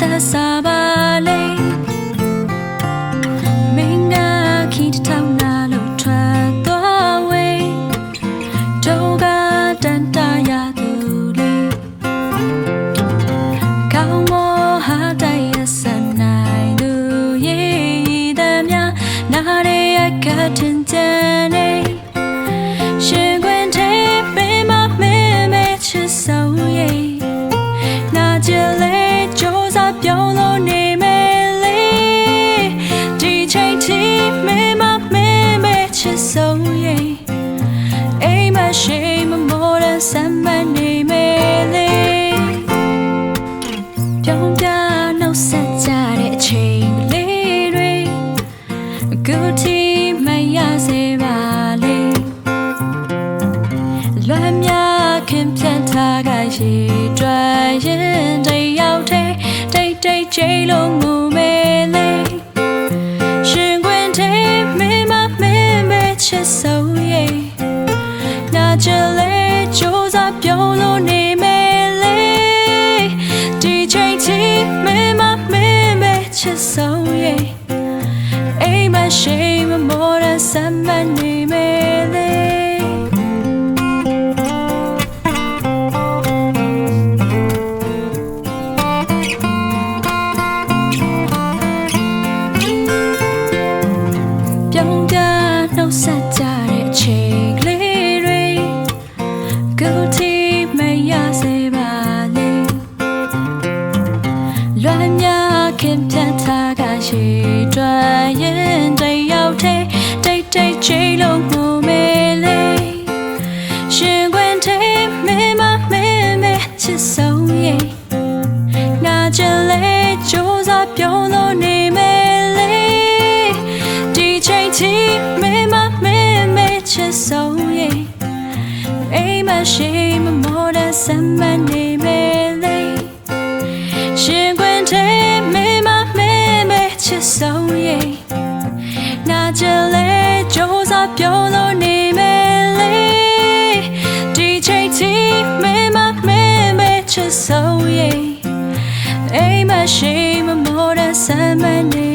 သက်သာပါလေမင်းကခီးတစ်ထောင်နာလို့ထွက်သွားဝေးတို့ကတန်တရာသူလေးကောင်းမဟာတိုက်ရစနိုင်သူရေးသည်များနားရဲကတင်တဲ့ Gucci မရစေပါလေလွမ်းမြခင်ပြန်ထားကရှိတွင်ရင်တယောက်တည်းတိတ်တိတ်ချိလုံးငူမဲလေရှင်ခွင်ထဲမင်းမမင်းပဲချစ်စ မောရစမ်းမနေမဲလေပြောင်းပြနှုတ်ဆက်ကြတဲ့အချိန်ကလေးတွေကိုယ်တီမရစေပါလေလွမ်းများခင်ဖြတ်ထားကရှိတွင်ရင်တယောက်တည်း တိတ်တိတ်ချိန်လုံးငုံမေးလေရှင်ခွင်ထဲမင်းမမင်းမဲချစ်ဆုံးရဲ့နာချင်လေကြိုးစားပြုံးလို့နေမယ်လေဒီချိန်ချီမင်းမမင်းမဲချစ်ဆုံးရဲ့အိမ်မရှိမမောတဲ့စမ်းမနေမယ်လေရှင်ခွင်ထဲမင်းမမင်းမဲချစ်ဆုံးရဲ့ မဲချစ်ဆုံးရဲ့